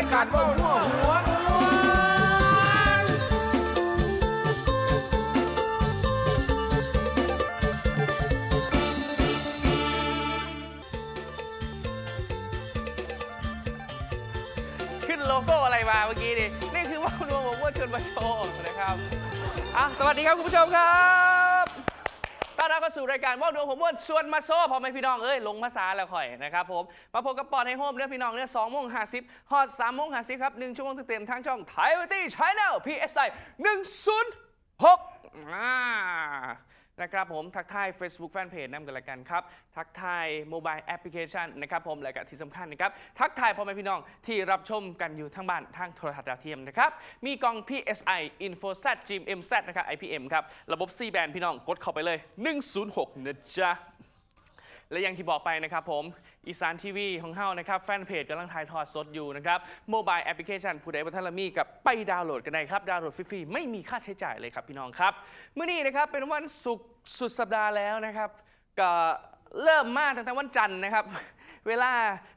ายการเบ้าหัวหัวม้วนขึ้นโลโก้อะไรมาเมื่อกี้นี่นี่คือว่ารวมผมว่าชวนมาโชว์นะครับอะสวัสดีครับคุณผู้ชมครับ รับเข้าสู่รายการว่าดวงผมม้วนชวนมาโซ่พอไหมพี่น้องเอ้ยลงภาษาแล้วค่อยนะครับผมมาพบกับปอนให้โฮมเรื่ยพี่น้องเนี่ยสองโมงห้าสิบฮอตสามโมงห้าสิบครับหนึ่งชั่วโมงเต็มๆทางช่องไทยวิตี้ชแนล PSI หนึ่งศูนย์หกอ่า นะครับผมทักทาย Facebook Fanpage นำกันละกันครับ ทักทายโมบายแอปพลิเคชันนะครับผมและก็ที่สำคัญนะครับทักทายพ่อแม่พี่น้องที่รับชมกันอยู่ทั้งบ้านทางโทรทัศน์ดาวเทียมนะครับมีกอง PSI InfoSat GMZ นะครับ IPM ครับระบบ C band พี่น้องกดเข้าไปเลย 106นะจ๊ะ และอย่างที่บอกไปนะครับผมอีสานทีวีของเฮานะครับแฟนเพจกำลังถ่ายทอดสดอยู่นะครับโมบายแอปพลิเคชันผู้ใดบัทลมีกับไปดาวน์โหลดกันได้ครับดาวน์โหลดฟรีๆไม่มีค่าใช้จ่ายเลยครับพี่น้องครับเมื่อนี้นะครับเป็นวันศุกร์สุดสัปดาห์แล้วนะครับก็ เริ่มมากตั้งแต่วันจันทร์นะครับ เวลา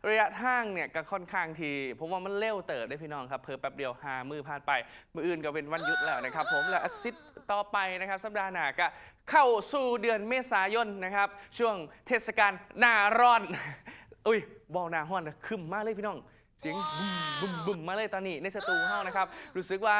ระยะทางเนี่ยก็ค่อนข้างที ผมว่ามันเร็วเติบได้พี่น้องครับ เพอแป๊บเดียวหามือผ่านไป มืออื่นก็เป็นวันหยุดแล้วนะครับ ผมและอาทิตย์ต่อไปนะครับ สัปดาห์หน้าก็เข้าสู่เดือนเมษายนนะครับ ช่วงเทศกาลหนาร้อน อุ้ยบอลหนาห้อนนะคึมมากเลยพี่น้อง เสียงบุ้มบุ้มบุ้มมาเลยตอนนี้ในสตูเฮานะครับ รู้สึกว่า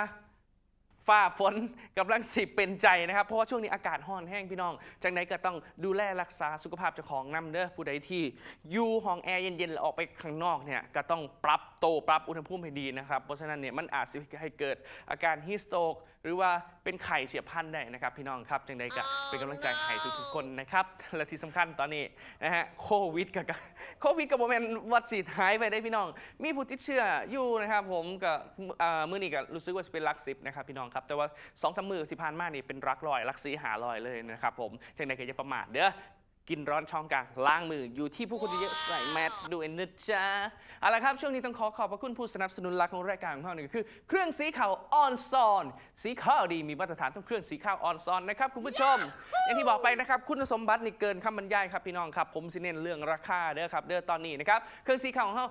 ฝ้าฝนกำลังสิเป็นใจนะครับ เพราะว่าช่วงนี้อากาศห้อนแห้งพี่น้องจากไหนก็ต้องดูแลรักษาสุขภาพเจ้าของนำเด้อผู้ใดที่อยู่ห้องแอร์เย็นๆแล้วออกไปข้างนอกเนี่ยก็ต้องปรับโตปรับอุณหภูมิให้ดีนะครับ เพราะฉะนั้นเนี่ยมันอาจจะให้เกิดอาการฮีสโตกหรือว่าเป็นไข่เฉียบพันได้นะครับ พี่น้องครับจังใดก็เป็นกำลังใจให้ทุกๆคนนะครับและที่สำคัญตอนนี้นะฮะโควิดกับโควิดกับโมเมนวัดสีหายไปได้พี่น้อง มีผู้ติดเชื้ออยู่นะครับผมกับมือนี้ก็รู้สึกว่าจะเป็นลักสิบนะครับพี่น้องครับ แต่ว่าสองสามมือที่ผ่านมานี่เป็นรักลอย รักสีหาลอยเลยนะครับผมจังใดก็จะประมาทเด้อ กินร้อนช่องกลางล้างมืออยู่ที่ผู้คนเยอะใส่แมสด้วยนะจ๊ะเอาละครับช่วงนี้ต้องขอขอบพระคุณผู้สนับสนุนหลักของรายการของเราหนึ่งคือ เครื่องสีขาวออนซอน สีขาวดีมีมาตรฐานต้องเครื่องสีขาวออนซอนนะครับคุณผู้ชม อย่างที่บอกไปนะครับคุณสมบัตินี่เกินคำบรรยายครับพี่น้องครับผมสิเน้นเรื่องราคาเด้อครับเด้อตอนนี้นะครับเครื่องสีขาวของเขา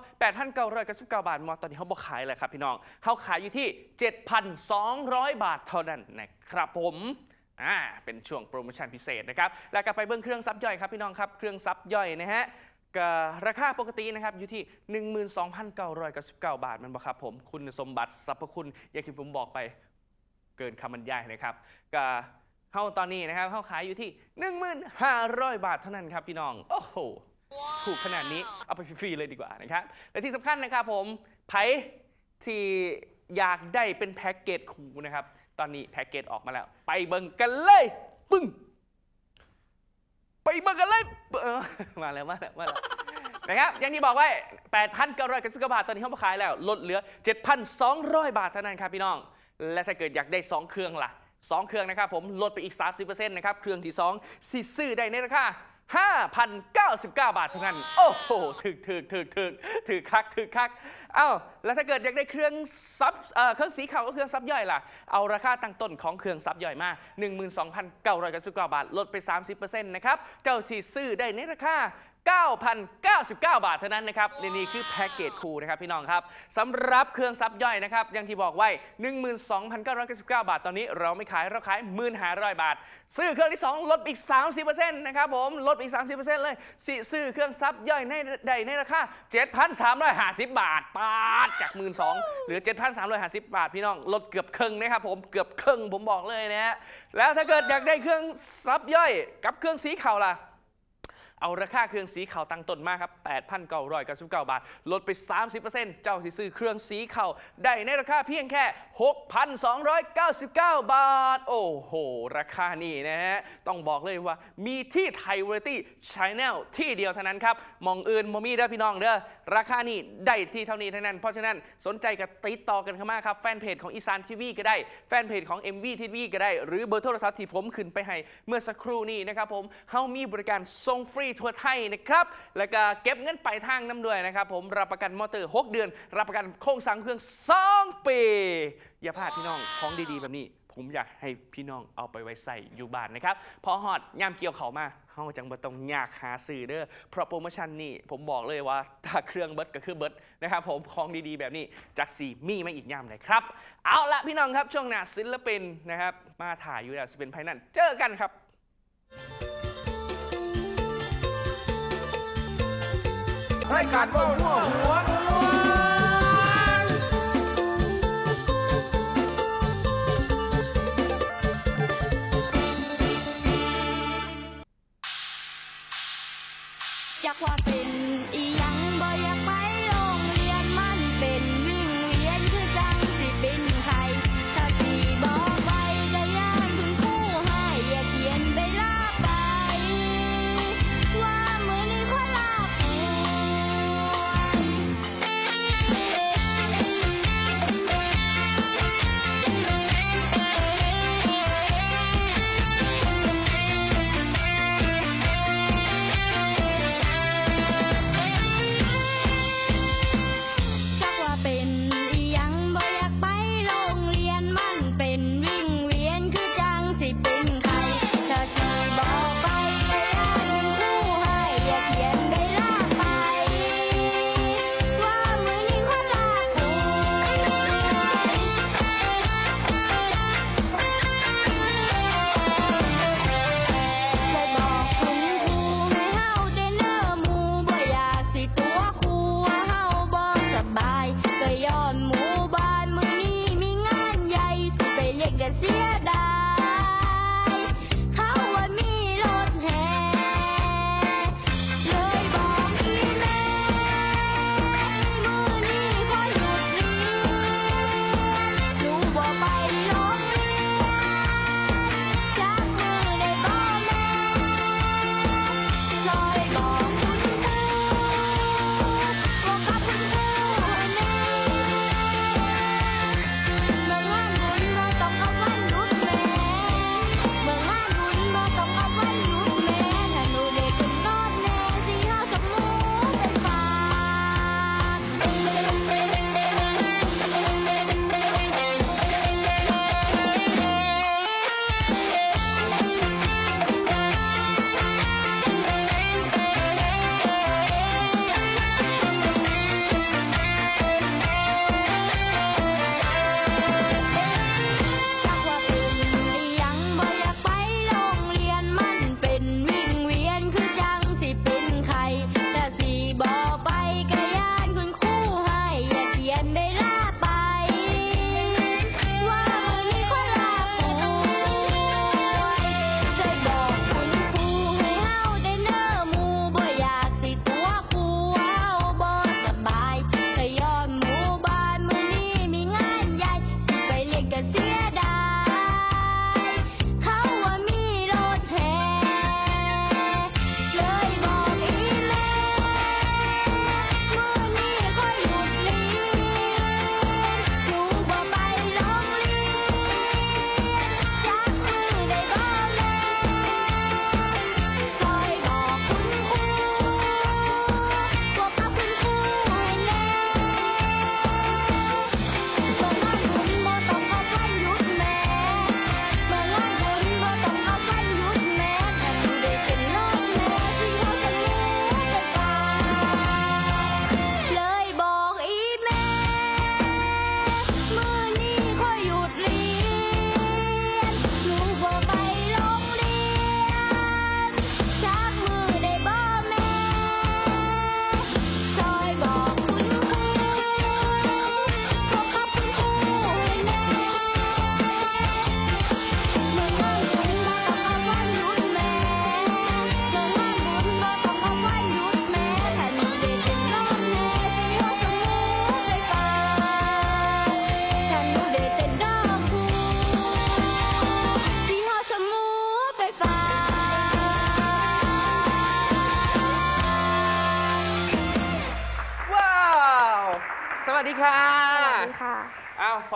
8,999บาทมอตอนนี้เขาบอกขายเลยครับพี่น้องเขาขายอยู่ที่ 7,200 บาทเท่านั้นนะครับผม อ่าเป็นช่วงโปรโมชั่นพิเศษนะครับ แล้วก็ไปเบิ้งเครื่องซับย่อยครับพี่น้องครับ เครื่องซับย่อยนะฮะก็ราคาปกตินะครับอยู่ที่ 12,999 บาทมันบอครับผม คุณสมบัติสรรพคุณอย่างที่ผมบอกไปเกินคำบรรยายนะครับก็เท่าตอนนี้นะครับเข้าขายอยู่ที่ 1,500 บาทเท่านั้นครับพี่น้อง โอ้โห ถูกขนาดนี้เอาไปฟรีๆเลยดีกว่านะครับ และที่สำคัญนะครับผมไผที่อยากได้เป็นแพ็กเกจคูนะครับ อนนี้แพ็กเกจออกมาแล้ว ไปเบิ่งกันเลยปึ้งไปเบิ่งกันเลยเออมาแล้วมาแล้วมาแล้วนะครับอย่างที่บอกไว้8,999บาท ตอนนี้เขามาขายแล้ว ลดเหลือ 7,200 บาทเท่านั้นครับพี่น้อง และถ้าเกิดอยากได้ 2 เครื่องล่ะ 2 เครื่องนะครับผมลดไปอีก 30%นะครับ เครื่องที่ 2 สิซื้อได้ในราคา 5,099 บาทเท่านั้น โอ้โหถึกถึกถึกถึกถึกคักถึกคักเอ้าแล้วถ้าเกิดอยากได้เครื่องซับเอ่อเครื่องสีขาวก็เครื่องซับย่อยล่ะ เอาราคาตั้งต้นของเครื่องซับย่อยมา 12,999 บาท ลดไป 30%นะครับ เจ้าสีซื้อได้ในราคา 9,099 บาทเท่านั้นนะครับนี่นี่คือแพ็กเกจคูนะครับพี่น้องครับสำหรับเครื่องซับย่อยนะครับอย่างที่บอกไว้ 12,999 บาท ตอนนี้เราไม่ขายเราขาย 1,500 บาท ซื้อเครื่องที่ 2 ลดอีก 30%นะครับผมลดอีก 30%เลยสิซื้อเครื่องซับย่อยในใดในราคา7,350 บาทปาดจาก 12,000เหลือ 7,350 บาท พี่น้องลดเกือบครึ่งนะครับผมเกือบครึ่งผมบอกเลยนะฮะแล้วถ้าเกิดอยากได้เครื่องซับย่อยกับเครื่องสีขาวล่ะ เอาราคาเครื่องสีขาวตั้งต้นมาครับ 8,999 บาท ลดไป 30%เจ้าสิซื้อเครื่องสีขาวได้ในราคาเพียงแค่ 6,299 บาท โอ้โห ราคานี่นะฮะ ต้องบอกเลยว่ามีที่ไทยเวอร์ตี้ชแนลที่เดียวเท่านั้นครับ มองอื่นมมีเด้อพี่น้องเด้อ ราคานี่ได้ที่เท่านี้เท่านั้น เพราะฉะนั้นสนใจกับติดต่อกันเข้ามาครับ แฟนเพจของอีสานทีวีก็ได้ แฟนเพจของ MV ทีวีก็ได้ หรือเบอร์โทรศัพท์ที่ผมขึ้นไปให้เมื่อสักครู่นี้นะครับผม เฮามีบริการส่งฟรีทั่วไทยนะครับ แล้วก็เก็บเงินปลายทางน้ำด้วยนะครับ ผมรับประกันมอเตอร์ 6 เดือน รับประกันโครงสร้างเครื่อง2ปี อย่าพลาดพี่น้องของดีๆ แบบนี้ ผมอยากให้พี่น้องเอาไปไว้ใส่อยู่บ้านนะครับพอฮอดย่ามเกี่ยวเขามาเฮาจังบ่ต้องยากหาซื้อเด้อเพราะโปรโมชั่นนี่ผมบอกเลยว่าถ้าเครื่องเบิดก็คือเบิดนะครับผมของดีๆ แบบนี้จักสีมีมาอีกย่ามเลยครับ เอาละพี่น้องครับช่วงหน้าศิลปินนะครับมาถ่ายอยู่แล้วสิเป็นไพนั่นเจอกันครับ ให้การว่าหัวหัวหัว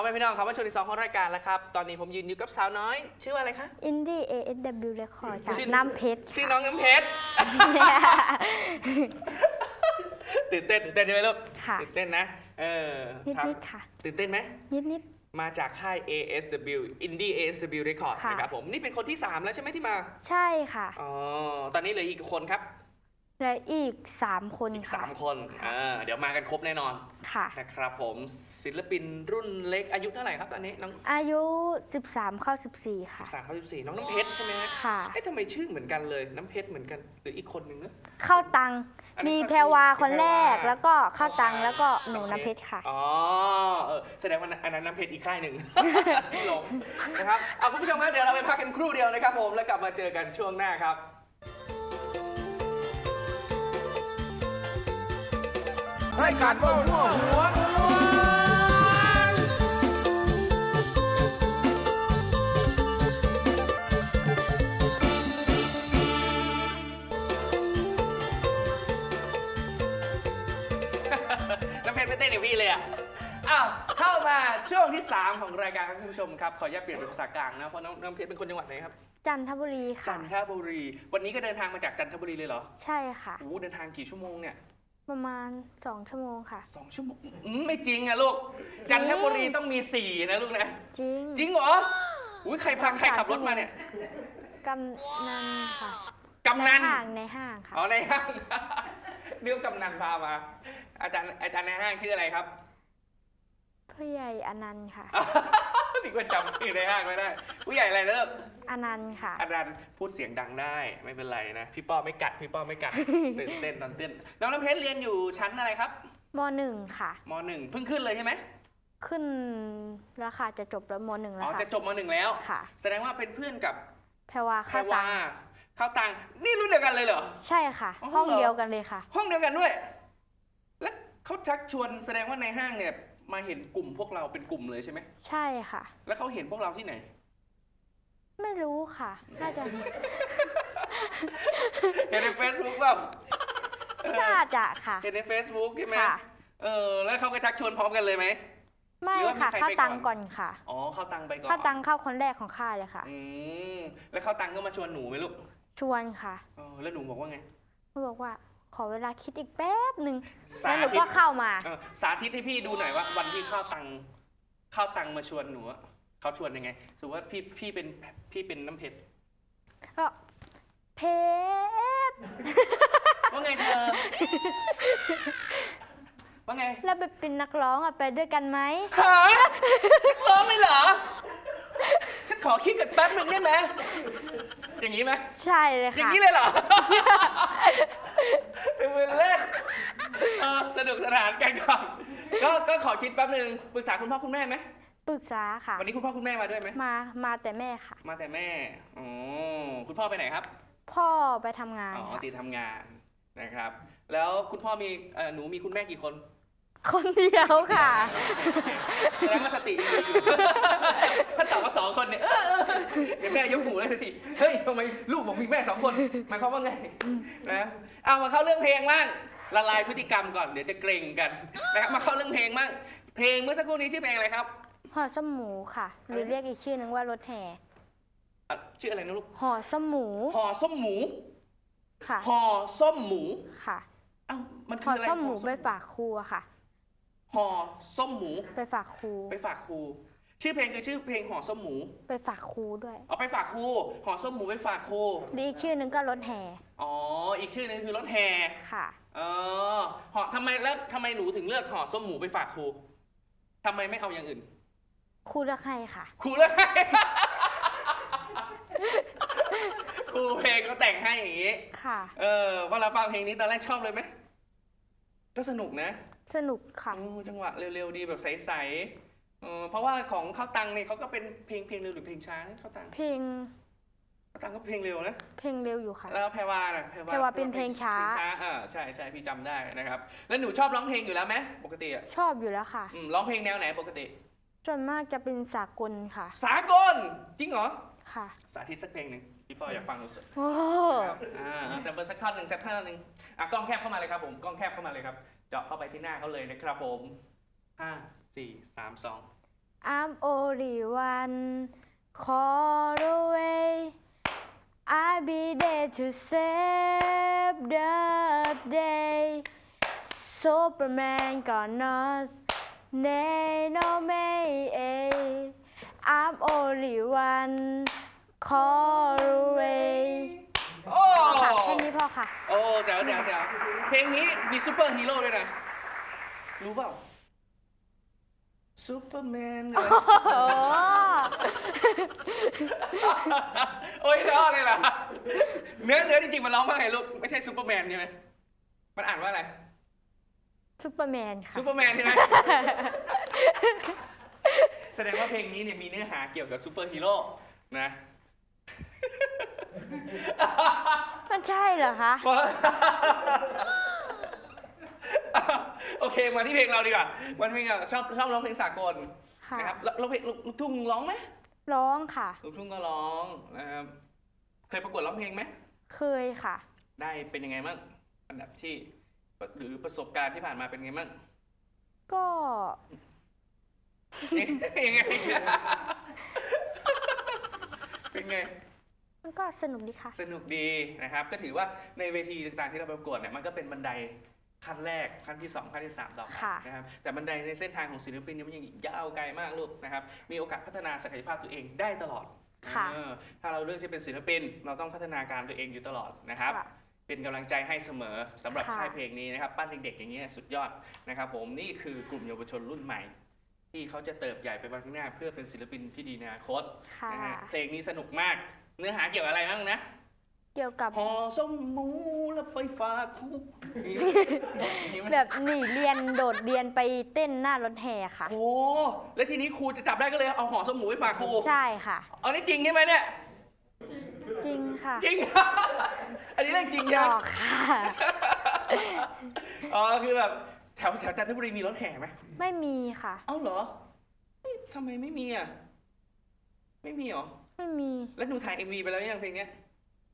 พ่อแม่พี่น้องครับมาชมที่สองของรายการแล้วครับตอนนี้ผมยืนอยู่กับสาวน้อย ชื่อว่าอะไรคะ อินดี้ ASW Record จากชื่อ น้ำเพชรชื่อน้องน้ำเพชรตื่นเต้นตื่นเต้นใช่ไหมลูกค่ะ ตื่นเต้นนะเออนิดครับๆค่ะ ตื่นเต้นไหมนิดนิด มาจากค่าย ASW Indie ASW Record ค่ะ นะครับผมนี่เป็นคนที่ 3 แล้วใช่ไหมที่มาใช่ค่ะ อ๋อตอนนี้เหลืออีกคนครับ และอีก 3 คนอีก ค่ะ 3 คนอ่าเดี๋ยวมากันครบแน่นอนค่ะ นะครับผมศิลปินรุ่นเล็กอายุเท่าไหร่ครับตอนนี้น้องอายุ 13 เข้า 14 ค่ะ 13เข้า14น้องน้ำเพชรใช่ไหมฮะค่ะ เอ๊ะทำไมชื่อเหมือนกันเลยน้ำเพชรเหมือนกันหรืออีกคนนึงนะเข้าตังอันนี้มีก็แพรวาคนแรกแพรวา แล้วก็เข้าตังแล้วก็หนูน้ำเพชรค่ะ อ๋อเออแสดงว่าอันนั้นน้ำเพชรอีกค่ายหนึ่งหลงนะครับเอาคุณผู้ชมครับเดี๋ยวเราไปพักกันครู่เดียวนะครับผมแล้วกลับมาเจอกันช่วงหน้าครับ รายการเบ้าหัวหัวมวนน้ำเพชรไม่เต้นอย่างพี่เลยอะ อ้าว เข้ามาช่วงที่ 3 ของรายการครับคุณผู้ชมครับ ขออนุญาตเปลี่ยนเป็นภาษากลางนะ เพราะน้องน้ำเพชรเป็นคนจังหวัดไหนครับ จันทบุรีจัค่ะ นทบุรี วันนี้ก็เดินทางมาจากจันทบุรีเลยเหรอใช่ค่ะ โอ้โหเดินทางกี่ชั่วโมงเนี่ย ประมาณ2ชั่วโมงค่ะ สองชั่วโมงอืมไม่จริงอะลูก จันทบุรีต้องมี4นะลูกนะ จริงจริงเหรออุ้ยใครพาใครขับรถมาเนี่ยกำนันค่ะกำนันในห้างในห้างค่ะอ๋อในห้างเรียกกำนันพามา อาจารย์อาจารย์ในห้างชื่ออะไรครับ ผู้ใหญ่อนันต์ค่ะ ถึงว่าจำชื่อในห้างไม่ได้ ผู้ใหญ่อะไรนะลูกอนันต์ค่ะ อาจารย์พูดเสียงดังได้ไม่เป็นไรนะ พี่ป้อไม่กัดพี่ป้อไม่กัดตื่นเต้นตอนเต้นน้องน้ำเพชรเรียนอยู่ชั้นอะไรครับมหนึ่งค่ะ มหนึ่งเพิ่งขึ้นเลยใช่ไหมขึ้นแล้วค่ะจะจบแล้วมหนึ่งอ๋แล้อวค่ะ จะจบมหนึ่งแล้ว ค่ะ แสดงว่าเป็นเพื่อนกับแพรวาแพรเข้าวาตังเข้าตังนี่รุ่นเดียวกันเลยเหรอ ใช่ค่ะ อ๋อห้องเหรอเดียวกันเลยค่ะ ห้องเดียวกันด้วย แล้วเขาชักชวนแสดงว่าในห้างเนี่ย มาเห็นกลุ่มพวกเราเป็นกลุ่มเลยใช่ไหม ใช่ค่ะ แล้วเขาเห็นพวกเราที่ไหน ไม่รู้ค่ะ น่าจะ เห็นในเฟซบุ๊กเปล่าเออน่าจะค่ะ เห็นในเฟซบุ๊กใช่ไหมค่ะ เออ แล้วเขาก็ชักชวนพร้อมกันเลยไหม ไม่หรือว่ามีค่ะใครเข้าไปตังก่อนก่อนค่ะอ๋อ เข้าตังไปก่อนเข้าตังเข้าคนแรกของข้าเลยค่ะ อืมแล้วเข้าตังก็มาชวนหนูไหมลูกชวนค่ะ เออแล้วหนูบอกว่าไงเขาบอกว่า ขอเวลาคิดอีกแป๊บหนึ่งสาแล้วหนูธิก็ตเข้ามา เออสาธิตให้พี่ดูหน่อยว่า วันที่เข้าตังเข้าตังมาชวนหนูอะเขาชวนยังไงสมมติว่าพี่พี่เป็นพี่เป็นน้ำเพชรก็เพชรว่าไงเธอ ว่าไงแล้วไปเป็นนักร้องอะไปด้วยกันไหมหานักร้องเลยเหรอฉัน ขอคิดกันแป๊บหนึ่งได้ไหมอย่างนี้ไหมใช่เลยอย่างค่ะนี้เลยเหรอ เป็นมือเล่นเออสนุกสนานกันก่อนก็ก็ขอคิดแป๊บหนึ่งปรึกษาคุณพ่อคุณแม่ไหมปรึกษาค่ะ วันนี้คุณพ่อคุณแม่มาด้วยไหมมา มาแต่แม่ค่ะ มาแต่แม่อ๋อคุณพ่อไปไหนครับ พ่อไปทำงานอ๋อค่ะตีทำงานนะครับ แล้วคุณพ่อมีเอ่อหนูมีคุณแม่กี่คน คนเดียวค่ะ แสดงว่าสติยังดีอยู่ ถ้าตอบว่าสองคนเนี่ยเออเออเดี๋ยวแม่ยกหูเลยทีเฮ้ยทำไมลูกบอกมีแม่สองคนหมายความว่าไงนะเอามาเข้าเรื่องเพลงบ้างละลายพฤติกรรมก่อนเดี๋ยวจะเกรงกันนะครับมาเข้าเรื่องเพลงบ้างเพลงเมื่อสักครู่นี้ชื่อเพลงอะไรครับห่อสมหมูค่ะ หรือเรียกอีกชื่อนึงว่ารถแห่อะชื่ออะไรนะลูกห่อสมหมูห่อส้มหมูค่ะห่อส้มหมูค่ะเอ้ามันคืห่อออะไรส้มหมูไปฝากครูอะค่ะ ห่อส้มหมู ไปฝากครู ไปฝากครู ชื่อเพลงคือชื่อเพลงห่อส้มหมู ไปฝากครูด้วย เอาไปฝากครูห่อส้มหมูไปฝากครูหรืออีกชื่อนึงก็รถแห่อ๋อ อีกชื่อนึงคือรถแห่ค่ะ เออห่อทำไมแล้วทำไมหนูถึงเลือกห่อส้มหมูไปฝากครูทำไมไม่เอาอย่างอื่น ครูเลือกให้ค่ะ ครูเลือกให้ ครูเพลงก็แต่งให้อย่างนี้ ค่ะ เออพอเราฟังเพลงนี้ตอนแรกชอบเลยไหม ก็สนุกนะ สนุกค่ะอืมจังหวะเร็วๆดีแบบใสๆเออเพราะว่าของข้าวตังเนี่ยเขาก็เป็นเพลงเพลงเร็วหรือเพลงช้านะข้าวตังเพลงข้าวตังก็เพลงเร็วนะ เพลงเร็วอยู่ค่ะ แล้วแพรวาน่ะแพรวาเป็นเพลงช้า เพลงช้าอ่าใช่ใช่พี่จำได้นะครับ แล้วหนูชอบร้องเพลงอยู่แล้วไหมปกติอะชอบอยู่แล้วค่ะ อืมร้องเพลงแนวไหนปกติ ส่วนมากจะเป็นสากลค่ะ สากลจริงเหรอค่ะ สาธิตสักเพลงหนึ่ง พี่ปออยากฟังรู้สึกโอ้ครับอ่าแซมเปิลสักท่อนหนึ่งแซมท่อนหนึ่งอะกล้องแคบเข้ามาเลยครับผมกล้องแคบเข้ามาเลยครับ เจาะเข้าไปที่หน้าเขาเลยนะครับผมห้าสี่สามสอง I'm only one call away I'll be there to save the day Superman got us They know me only one call away โอ้ค่ะแค่นี้พอค่ะ โอ้แจ๋วแจ๋วแจ๋วเพลงนี้มีซูเปอร์ฮีโร่ด้วยนะ รู้เปล่าซูเปอร์แมนโอ้โอ้ยล้อเลยล่ะ เนื้อเนื้อจริงๆ มันร้องว่าไงลูก ไม่ใช่ซูเปอร์แมนใช่ไหมมันอ่านว่าอะไรซูเปอร์แมนค่ะซูเปอร์แมนใช่ไหมแสดงว่าเพลงนี้เนี่ยมีเนื้อหาเกี่ยวกับซูเปอร์ฮีโร่นะ มันใช่เหรอคะ โอเคมาที่เพลงเราดีกว่าวันเพลงอะชอบชอบร้องเพลงสากลค่ะ นะครับแล้วแล้วเพลงลูกลูกทุ่งร้องไหมร้องค่ะ ลูกทุ่งก็ร้องนะครับเคยประกวดร้องเพลงไหมเคยค่ะ ได้เป็นยังไงบ้างอันดับที่หรือประสบการณ์ที่ผ่านมาเป็นไงบ้าง ก็ ยังไง เป็นไง มันก็สนุกดีค่ะ สนุกดีนะครับ ก็ถือว่าในเวทีต่างๆที่เราประกวดเนี่ยมันก็เป็นบันไดขั้นแรกขั้นที่สองขั้นที่สามต่อไปค่ะนะครับแต่บันไดในเส้นทางของศิลปินเนี่ยมันยังยาวไกลมากลูกนะครับมีโอกาสพัฒนาศักยภาพตัวเองได้ตลอดค่ะเออถ้าเราเลือกจะเป็นศิลปิน เราต้องพัฒนาการตัวเองอยู่ตลอดนะครับ ค่ะ เป็นกำลังใจให้เสมอสำหรับค่ะ ค่ายเพลงนี้นะครับ ปั้นเด็กๆอย่างนี้ยสุดยอดนะครับผมนี่คือกลุ่มเยาวชนรุ่นใหม่ ที่เขาจะเติบใหญ่ไปวันข้างหน้า เพื่อเป็นศิลปินที่ดีในอนาคตค่ะ นะฮะเพลงนี้สนุกมาก เนื้อหาเกี่ยวกับอะไรบ้างนะเกี่ยวกับพอส้มหมูแล้วไปฝากคุกนี่มันแบบหนีเรียนโดดเรียนไปเต้นหน้ารถแห่ค่ะ โอ้แล้วทีนี้ครูจะจับได้ก็เลยเอาห่อส้มหมูไปฝากครูใช่ค่ะ เอานี่จริงใช่ไหมเนี่ย จริงค่ะจริง อันนี้เรื่องจริงหยนะอกค่ะ อ๋อคือแบบแถวแถวจันทบุรีมีรถแห่ไหมไม่มีค่ะ เอ้าเหรอเอ๊ะทำไมไม่มีอะ ไม่มีเหรอ ไม่มีแล้วหนูถ่าย MV ไปแล้วยังเพลงเนี้ย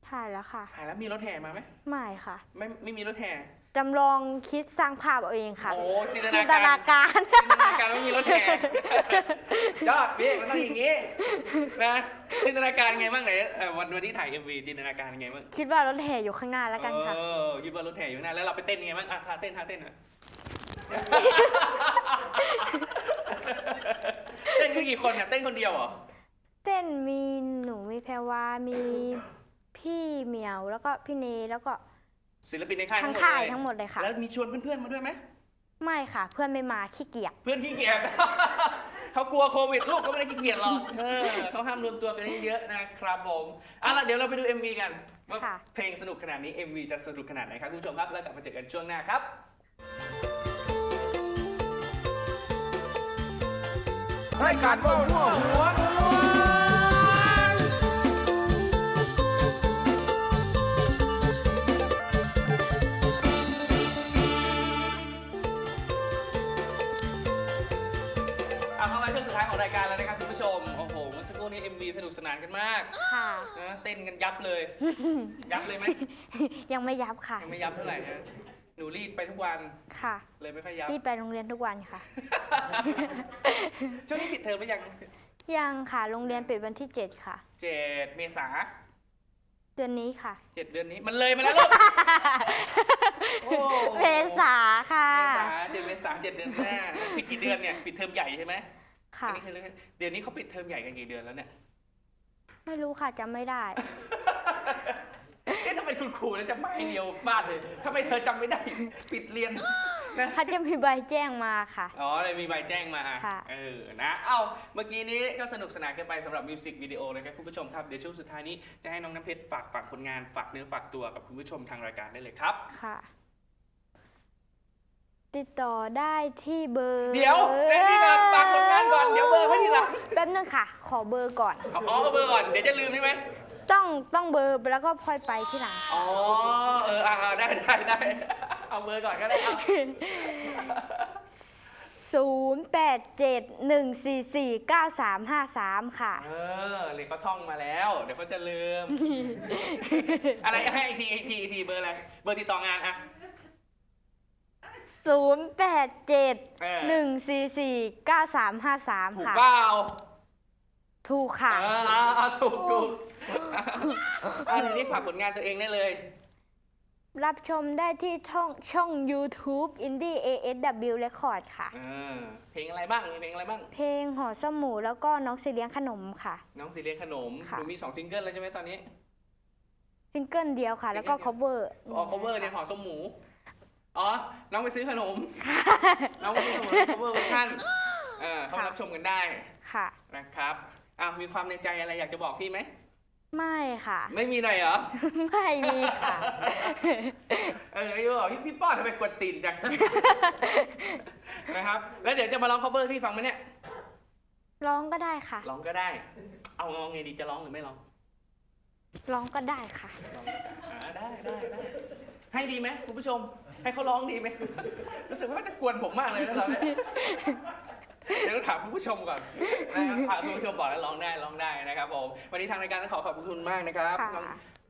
ถ่ายแล้วค่ะถ่ายแล้วมีรถแห่มาไหมไม่ค่ะ ไม่ไม่มีรถแห่จำลองคิดสร้างภาพเอาเองค่ะโอ้จินตจินานตการนาการ จินตนาการไม่มีรถแห่ ยอดพี่มันต้องอย่างนี้นะจินตนาการไงบ้างไหนเอ่อวันวันที่ถ่าย MV จินตนาการไงบ้างคิดว่ารถแห่อยู่ข้างหน้าแล้วกันค่ะ เออคิดว่ารถแห่อยู่ข้างหน้าแล้วเราไปเต้นไงบ้างอะท่าเต้นท่าเต้นหน่อยเต้นคือกี่คนเนี่ยเต้นคนเดียวเหรอ เต้นมีหนูมีแพรวา มีพี่เหมียวแล้วก็พี่เนแล้วก็ศิลปินในค่ายทั้ทั้งงหมดค่ายเลยทั้งหมดเลยค่ะ แล้วมีชวนเพื่อนๆมาด้วยไหม ไม่ค่ะ เพื่อนไม่มาขี้เกียจ เพื่อนขี้เกียจ เขากลัวโควิดลูกก็ไม่ได้ขี้เกียจหรอกเออเขาห้ามรวมตัวกันเยอะๆนะครับผมเอาล่ะเดี๋ยวเราไปดู MV กันว่าค่ะ เพลงสนุกขนาดนี้ MV จะสนุกขนาดไหนครับคุณผู้ชมครับแล้วกลับมาเจอกันช่วงหน้าครับรายการว่าหัวหัว นี้ MV สนุกสนานกันมากค่ะ นะเต้นกันยับเลย ยับเลยไหมยังไม่ยับค่ะ ยังไม่ยับเท่าไหร่นะหนูรีดไปทุกวันค่ะเลยไม่ค่อยยับ รีบไปโรงเรียนทุกวันค่ะ ช่วงนี้ปิดเทอมหรือยังยังค่ะ โรงเรียนปิดวันที่ 7 ค่ะ เจ็ดเมษาเดือนนี้ค่ะ เจ็ดเดือนนี้มันเลยมาแล้วลูกโอ้เมษาค่ะ เมษาเจ็ดเมษาเจ็ดเดือนหน้าปิดกี่เดือนเนี่ยปิดเทอมใหญ่ใช่ไหมค่ะ อันนี้คือเรื่องเดี๋ยวนี้เขาปิดเทอมใหญ่กันกี่เดือนแล้วเนี่ย ไม่รู้ค่ะจำไม่ได้ เอ๊ะถ้าเป็นคุณครูแล้วจะไม่เดียวฟาดเลยทำไมเธอจำไม่ได้ ปิดเรียนนะเขาจะมีใบแจ้งมาค่ะ อ๋อเลยมีใบแจ้งมาค่ะ เออนะเอ้าเมื่อกี้นี้ก็สนุกสนานกันไปสำหรับมิวสิกวิดีโอนะครับคุณผู้ชมครับเดี๋ยวช่วงสุดท้ายนี้จะให้น้องน้ำเพชรฝากฝากผลงานฝากเนื้อฝากตัวกับคุณผู้ชมทางรายการได้เลยครับ ค่ะ ติดต่อได้ที่เบอร์เดี๋ยวแน่นี่ก่อนฝากผลงานก่อนเดี๋ยวเบอร์ให้ทีหลังแป๊บนึงค่ะ ขอเบอร์ก่อน เอาอ๋อเอาเบอร์ก่อนเดี๋ยวจะลืมใช่ไหมต้องต้องเบอร์แล้วก็ค่อยไปที่หลัง อ๋อเอออ่าได้ได้ได้เอาเบอร์ก่อนก็ได้ครับ0 8 7 1 4 4 9 3 5 3 ค่ะ เออเรียกเขาท่องมาแล้ว เดี๋ยวเขาจะลืม อะไรให้อีกทีอีกทีอีกทีเบอร์อะไรเบอร์ติดต่องานอะ 0 8เออ7 1 4 4 9 3 5 3ถูกค่ะ เปล่าถูกค่ะ เออเอาเอาถูกถูกอะทีนี้ฝากผลงานตัวเองได้เลย รับชมได้ที่ช่องช่อง YouTube Indie ASW Record ค่ะอ่าเพลงอะไรบ้างมีเพลงอะไรบ้าง เพลงหอสมูแล้วก็น้องสิเลี้ยงขนมค่ะ น้องสีเลี้ยงขนมค่ะ หนูมีสองซิงเกิลแล้วใช่ไหมตอนนี้ ซิงเกิลเดียวค่ะ แล้วก็ ซิงเกิล cover อ๋อ cover เนี่ยหอส้มหมู อ๋อ น้องไปซื้อขนม น้องไปซื้อขนม cover เวอร์ชันเออเข้ามารับชมกันได้ค่ะ นะครับอ้าวมีความในใจอะไรอยากจะบอกพี่ไหม ไม่ค่ะ ไม่มีหน่อยเหรอ ไม่มีค่ะ เออพี่บอกพี่พี่ป้อนทำไมกวนตีนจัง นะครับ แล้วเดี๋ยวจะมาร้อง cover พี่ฟังไหมเนี่ย ร้องก็ได้ค่ะ ร้องก็ได้ เอาเอาไงดีจะร้องหรือไม่ร้อง ร้องก็ได้ค่ะ ร้องก็ได้อ่าได้ได้ได้ให้ดีไหมคุณผู้ชม ให้เขาร้องดีไหม รู้สึกว่าเขาจะกวนผมมากเลยนะตอนเนี้ยเดี๋ยวต้องถามคุณผู้ชมก่อนนะครับถามคุณผู้ชมบอกแล้วร้องได้ร้องได้นะครับผม วันนี้ทางรายการต้องขอขอบคุณมากนะครับค่ะ น้อง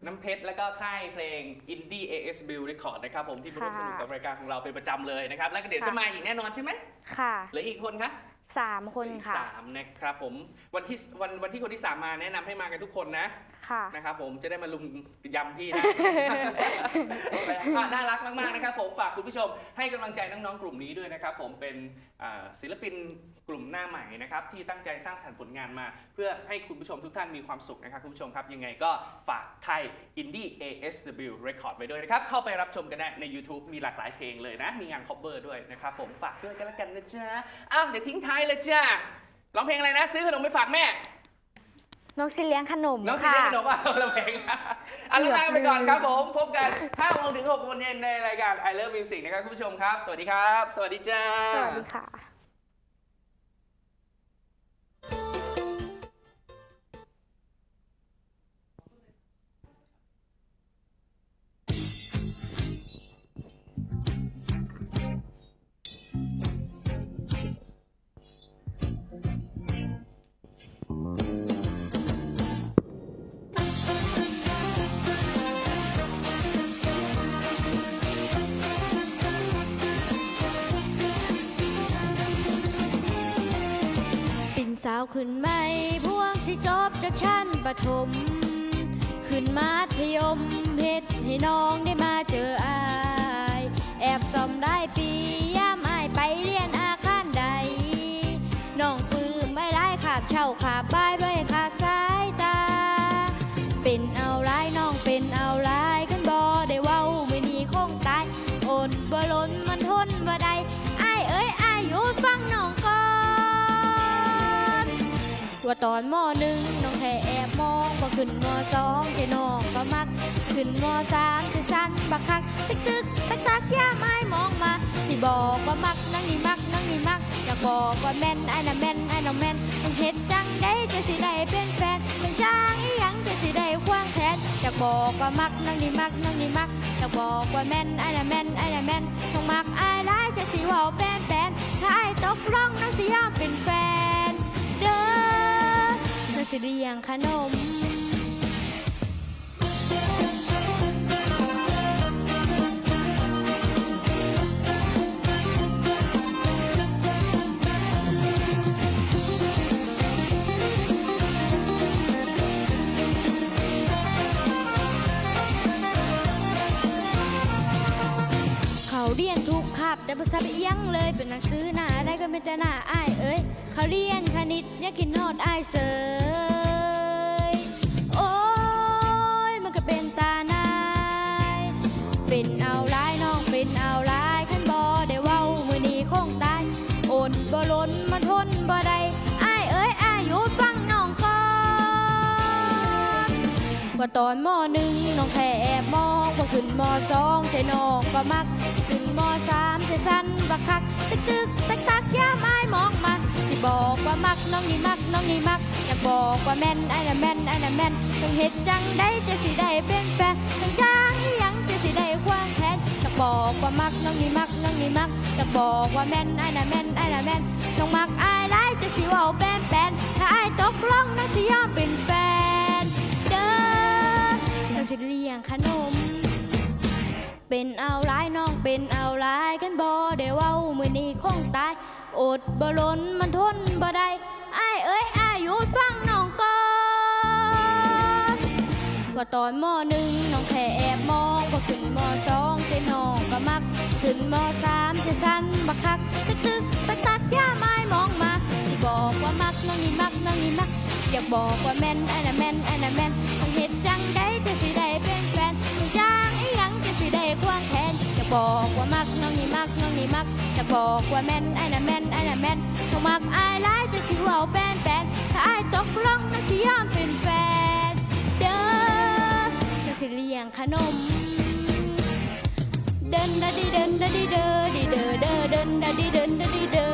น้ำเพชรและก็ค่ายเพลง Indie AS Bill Record นะครับผมที่มาร่วมสนุกกับรายการของเราเป็นประจำเลยนะครับ แล้วก็เดี๋ยวจะมาอีกแน่นอนใช่ไหมค่ะ เหลืออีกคนคะ สามคนอีกค่ะ สามนะครับผมวันที่วันวันที่คนที่สามมาแนะนำให้มากันทุกคนนะค่ะ นะครับผมจะได้มาลุมยำพี่นะ อะน่ารักมากๆนะครับผมฝากคุณผู้ชมให้กำลังใจน้องๆกลุ่มนี้ด้วยนะครับผมเป็นอ่าศิลปินกลุ่มหน้าใหม่นะครับที่ตั้งใจสร้างสรรค์ผลงานมา เพื่อให้คุณผู้ชมทุกท่านมีความสุขนะครับคุณผู้ชมครับยังไงก็ฝากไทย Indie ASW Record ไว้ด้วยนะครับเข้าไปรับชมกันได้ใน YouTube มีหลากหลายเพลงเลยนะ มีงาน cover ด้วยนะครับผมฝากด้วยกันแล้วกันนะจ๊ะอ้าวเดี๋ยวทิ้งท้ายเลยจ้าร้องเพลงอะไรนะ ซื้อขนมไปฝากแม่ น้องสิเลี้ยงขนมน้องซีค่ะเรียสขนมอะเราเพลงอะอะเราลาไปก่อนครับผม พบกัน5โมงถึง6โมงเย็นในรายการ I Love Music นะครับคุณผู้ชมครับ สวัสดีครับ สวัสดีจ้า สวัสดีค่ะ สาวขึ้นไม่พวกที่จบจากชั้นประถม ขึ้นมัธยมเพชรให้น้องได้มาเจออาย แอบส่อมได้ปียา ว่าตอนมหนึ่งน้องแค่แอบมองพอขึ้นมสองใจน้องก็มัก ขึ้นมสามจะสั้นบักคักตึกตึกตักตักย่าไม้มองมา สิบอกว่ามักนั่งนี่มักนั่งนี่มัก อยากบอกว่าแม่นไอ้น่ะแม่นไอ้น่ะแม่นต้องเฮ็ดจังได้จะสิได้เป็นแฟนต้องจ้างอีหยังจะสิได้ควางแขนอยากบอกว่ามักนั่งนี่มักนั่งนี่มักอยากบอกว่าแม่นไอ้น่ะแม่นไอ้น่ะแม่นต้องมักไอายร้ายจะสิว้าแป้นแป้นถ้าอายตกลงน้องสิยอมเป็นแฟน น้องสิเลี้ยงขนม เขาเรียนทุกคาบแต่ภาษาไปยังเลยเป็นหนังสือหน้าได้ก็เป็นแต่หน้าอ้ายเอ้ยเขาเรียนคณิตอยังคิดนอดอ้ายเสย ว่าตอนมหนึ่งน้องแค่แอบมองพอขึ้นมสองใจน้องก็มัก ขึ้นมสามใจสั้นบักคัก ตึกตึกตักตักย่าไม้มองมา สิบอกว่ามักน้องนี่มักน้องนี่มัก อยากบอกว่าแม่นไอ้น่ะแม่นไอ้น่ะแม่นต้งเฮ็ดจังได้จะสิได้เป็นแฟนต้งจ้างอีหยังจะสิได้ควางแขนอยากบอกว่ามักน้องนี่มักน้องนี่มักอยากบอกว่าแม่นไอ้น่ะแม่นไอ้น่ะแม่นน้องมักอายร้จะสิว้าแป้นแป้นถ้าอายตกลงน้องสิยอมเป็นแฟน สิเลี้ยงขนม เป็นเอาร้ายน้องเป็นเอาร้ายกันบ่ได้เว้ามือนี้คงตาย อดบ่ล้นมันทนบ่ได้ไอ้เอ้ยอ้ายอยู่ฟังน้องก่อนว่าตอนมอหนึ่งน้องแค่แอบมองพอขึ้นมอสองแต่น้องก็มัก ขึ้นมอสามจะสั้นบักคักตึกตึกตักตักย่าไม้มองมาสิบอกว่ามักน้องนี่มักน้องนี่มักอยากบอกว่าแม่นไอ้น่ะแม่นไอ้น่ะแม่นต้องเฮ็ดจังได้จะ บอกว่ามักน้องนี่มักน้องนี่มักอยากบอกว่าแม่นไอ้น่ะแม่นไอ้น่ะแม่นต้องมักอายหลายจะสิเว้าแป้นแป้นถ้าอายตกลงน้องสิยอมเป็นแฟน เด้อน้องสิเลี้ยงขนม เดินดาดีเดินดาดีเดอดีเดอเดอเดินดาดีเดินดาดีเดอ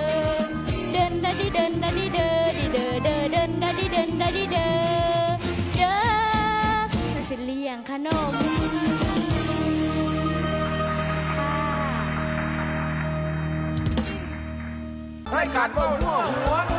เดินดาดีเดินดาดีเดอดีเดอเดอเดินดาดีเดินดาดีเดอเด้อน่าสิเลี้ยงขนม การบ้าหัวหัว